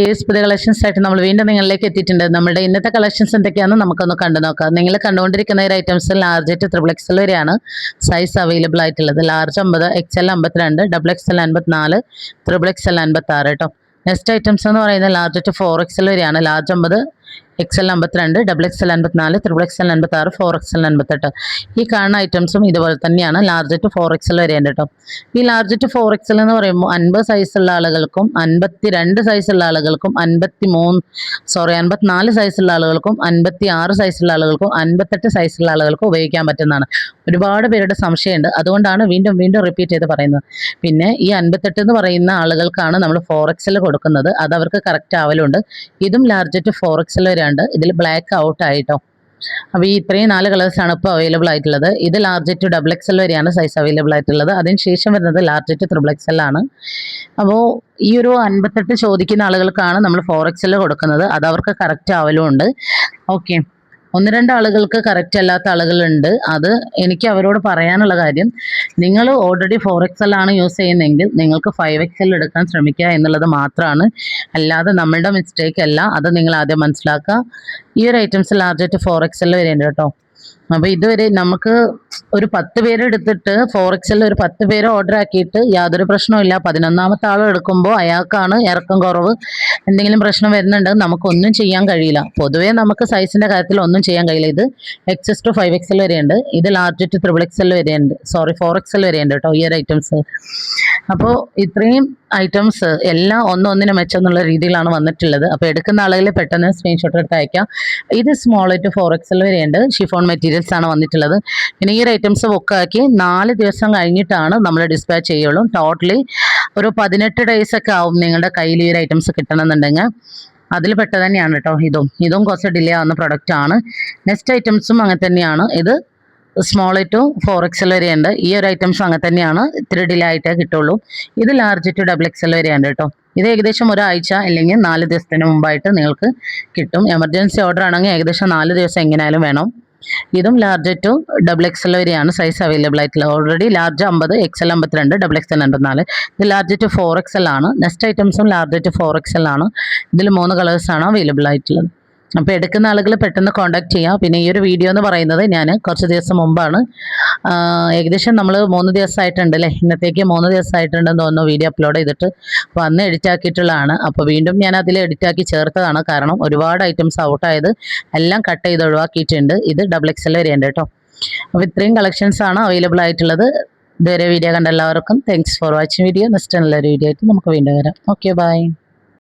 Ace പുതിയ collections ആയിട്ട് നമ്മൾ വീണ്ടും നിങ്ങളിലേക്ക് എത്തിയിട്ടുണ്ട്. നമ്മുടെ ഇന്നത്തെ കളക്ഷൻസ് എന്തൊക്കെയാണെന്ന് നമുക്കൊന്ന് കണ്ടു നോക്കാം. നിങ്ങൾ കണ്ടുകൊണ്ടിരിക്കുന്ന ഒരു ഐറ്റംസ് ലാർജ് ആയിട്ട് ത്രിബിൾ എക്സൽ വരെയാണ് സൈസ് അവൈലബിൾ ആയിട്ടുള്ളത്. ലാർജ് അമ്പത് എക്സ് എൽ അമ്പത്തിരണ്ട് ഡബിൾ എക്സ് എൽ അൻപത്തിനാല് ത്രിബിൾ എൽ അൻപത്തി ആറ് കേട്ടോ നെക്സ്റ്റ് ഐറ്റംസ് എന്ന് പറയുന്നത് ലാർജ് ടു ഫോർ എക്സൽ വരെയാണ് ലാർജ് അമ്പത് എക്സൽ അമ്പത്തിരണ്ട് ഡബിൾ എക്സ് എൽ അൻപത്തിനാല് ത്രിബിൾ എക്സ് അൻപത്തി ആറ് ഫോർ എക്സ് എൽ അൻപത്തെട്ട്. ഈ കാണുന്ന ഐറ്റംസും ഇതുപോലെ തന്നെയാണ്. Large to four X L വരെയുണ്ട് കേട്ടോ. ഈ large to four X L എന്ന് പറയുമ്പോൾ അൻപത് സൈസുള്ള ആളുകൾക്കും അൻപത്തി രണ്ട് സൈസുള്ള ആളുകൾക്കും അൻപത്തി മൂന്ന് സോറി അൻപത്തിനാല് സൈസുള്ള ആളുകൾക്കും അൻപത്തി ആറ് സൈസുള്ള ആളുകൾക്കും അൻപത്തെട്ട് സൈസുള്ള ആളുകൾക്കും ഉപയോഗിക്കാൻ പറ്റുന്നതാണ്. ഒരുപാട് പേരുടെ സംശയമുണ്ട്. അതുകൊണ്ടാണ് വീണ്ടും വീണ്ടും റിപ്പീറ്റ് ചെയ്ത് പറയുന്നത്. പിന്നെ ഈ അൻപത്തെട്ട് എന്ന് പറയുന്ന ആളുകൾക്കാണ് നമ്മൾ ഫോർ എക്സൽ കൊടുക്കുന്നത്. അത് അവർക്ക് കറക്റ്റ് ആവലുണ്ട്. ഇതും ലാർജ് ടു ഫോർ എക്സൽ വരെയുണ്ട് ഇതിൽ ബ്ലാക്ക് ഔട്ട് ആയിട്ടോ. അപ്പോൾ ഈ ഇത്രയും നാല് കളേഴ്സാണ് ഇപ്പോൾ അവൈലബിൾ ആയിട്ടുള്ളത്. ഇത് ലാർജ് ടു ഡബിൾ എക്സൽ വരെയാണ് സൈസ് അവൈലബിൾ ആയിട്ടുള്ളത്. അതിന് ശേഷം വരുന്നത് ലാർജ് ടു ത്രിബിൾ ആണ്. അപ്പോൾ ഈ ഒരു അൻപത്തെട്ട് ചോദിക്കുന്ന ആളുകൾക്കാണ് നമ്മൾ ഫോർ എക്സൽ കൊടുക്കുന്നത്. അത് അവർക്ക് കറക്റ്റ് ആവലും ഉണ്ട്. ഓക്കെ ഒന്ന് രണ്ട് ആളുകൾക്ക് കറക്റ്റ് അല്ലാത്ത ആളുകളുണ്ട്. അത് എനിക്ക് അവരോട് പറയാനുള്ള കാര്യം നിങ്ങൾ ഓൾറെഡി ഫോർ എക്സൽ ആണ് യൂസ് ചെയ്യുന്നതെങ്കിൽ നിങ്ങൾക്ക് ഫൈവ് എക്സൽ എടുക്കാൻ ശ്രമിക്കുക എന്നുള്ളത് മാത്രമാണ്. അല്ലാതെ നമ്മളുടെ മിസ്റ്റേക്ക് അല്ല. അത് നിങ്ങൾ ആദ്യം മനസ്സിലാക്കുക. ഈ ഒരു ഐറ്റംസ് ലാർജായിട്ട് ഫോർ എക്സൽ വരേണ്ട കേട്ടോ. അപ്പോൾ ഇതുവരെ നമുക്ക് ഒരു പത്ത് പേര് എടുത്തിട്ട് ഫോറക്സിൽ ഒരു പത്ത് പേര് ഓർഡർ ആക്കിയിട്ട് യാതൊരു പ്രശ്നവുമില്ല പതിനൊന്നാമത്തെ ആൾ എടുക്കുമ്പോൾ അയാൾക്കാണ് ഇറക്കം കുറവ്. എന്തെങ്കിലും പ്രശ്നം വരുന്നുണ്ട് നമുക്ക് ഒന്നും ചെയ്യാൻ കഴിയില്ല. പൊതുവേ നമുക്ക് സൈസിന്റെ കാര്യത്തിൽ ഒന്നും ചെയ്യാൻ കഴിയില്ല. ഇത് എക്സസ് ടു ഫൈവ് എക്സൽ വരെയുണ്ട്. ഇത് ലാർജ് ടു ത്രിബിൾ എക്സൽ വരെയുണ്ട്. സോറി ഫോർ എക്സൽ വരെയുണ്ട് കേട്ടോ ഈ ഒരു ഐറ്റംസ് അപ്പോൾ ഇത്രയും ഐറ്റംസ് എല്ലാം ഒന്നൊന്നിനെ മെച്ചം എന്നുള്ള രീതിയിലാണ് വന്നിട്ടുള്ളത്. അപ്പോൾ എടുക്കുന്ന ആളുകൾ പെട്ടെന്ന് സ്ക്രീൻഷോട്ട് എടുത്ത് അയക്കാം. ഇത് സ്മോൾ ടു ഫോർ എക്സൽ വരെയുണ്ട്. ഷിഫോൺ മെറ്റീരിയൽസ് ആണ് വന്നിട്ടുള്ളത്. പിന്നെ ഈ ഐറ്റംസ് ബുക്കാക്കി നാല് ദിവസം കഴിഞ്ഞിട്ടാണ് നമ്മൾ ഡിസ്പാച്ച് ചെയ്യുള്ളൂ. ടോട്ടലി ഒരു പതിനെട്ട് ഡേയ്സ് ഒക്കെ ആവും നിങ്ങളുടെ കയ്യിൽ ഈ ഒരു ഐറ്റംസ് കിട്ടണമെന്നുണ്ടെങ്കിൽ. അതിൽ പെട്ടത് തന്നെയാണ് കേട്ടോ ഇതും. ഇതും കുറച്ച് ഡിലേ ആവുന്ന പ്രൊഡക്റ്റ് ആണ്. നെക്സ്റ്റ് ഐറ്റംസും അങ്ങനെ തന്നെയാണ്. ഇത് സ്മോൾ ടു ഫോർ എക്സൽ വരെയുണ്ട് ഈ ഒരു ഐറ്റംസും അങ്ങനെ തന്നെയാണ് ഇത്തിരി ഡിലേ ആയിട്ടേ കിട്ടുള്ളൂ. ഇത് ലാർജ് ടു ഡബിൾ എക്സൽ വരെയുണ്ട് കേട്ടോ ഇത് ഏകദേശം ഒരാഴ്ച അല്ലെങ്കിൽ നാല് ദിവസത്തിന് മുമ്പായിട്ട് നിങ്ങൾക്ക് കിട്ടും. എമർജൻസി ഓർഡർ ആണെങ്കിൽ ഏകദേശം നാല് ദിവസം എങ്ങനെയാലും വേണം. ഇതും ലാർജ് ടു ഡബിൾ എക്സൽ വരെയാണ് സൈസ് അവൈലബിൾ ആയിട്ടുള്ളത് ഓൾറെഡി ലാർജ് അമ്പത് എക്സൽ അമ്പത്തിരണ്ട് ഡബിൾ എക്സൽ അമ്പത്തിനാല്. ഇത് ലാർജ് ടു ഫോർ എക്സൽ ആണ്. നെക്സ്റ്റ് ഐറ്റംസും ലാർജ് ടു ഫോർ എക്സൽ ആണ്. ഇതിൽ മൂന്ന് കളേഴ്സാണ് അവൈലബിൾ ആയിട്ടുള്ളത്. അപ്പോൾ എടുക്കുന്ന ആളുകൾ പെട്ടെന്ന് കോണ്ടാക്ട് ചെയ്യാം. പിന്നെ ഈ ഒരു വീഡിയോ എന്ന് പറയുന്നത് ഞാൻ കുറച്ച് ദിവസം മുമ്പാണ്. ഏകദേശം നമ്മൾ മൂന്ന് ദിവസമായിട്ടുണ്ട് അല്ലേ ഇന്നത്തേക്ക് മൂന്ന് ദിവസമായിട്ടുണ്ടെന്ന് തോന്നുന്നു വീഡിയോ അപ്ലോഡ് ചെയ്തിട്ട്. അപ്പോൾ അന്ന് എഡിറ്റ് ആക്കിയിട്ടുള്ളതാണ്. അപ്പോൾ വീണ്ടും ഞാൻ അതിൽ എഡിറ്റ് ആക്കി ചേർത്തതാണ്. കാരണം ഒരുപാട് ഐറ്റംസ് ഔട്ടായത് എല്ലാം കട്ട് ചെയ്ത് ഒഴിവാക്കിയിട്ടുണ്ട്. ഇത് ഡബിൾ എക്സൽ വരെയുണ്ട് കേട്ടോ. അപ്പോൾ ഇത്രയും കളക്ഷൻസ് ആണ് അവൈലബിൾ ആയിട്ടുള്ളത്. ഇതുവരെ വീഡിയോ കണ്ട എല്ലാവർക്കും thanks for watching video next നല്ലൊരു വീഡിയോ ആയിട്ട് നമുക്ക് വീണ്ടും വരാം. Okay bye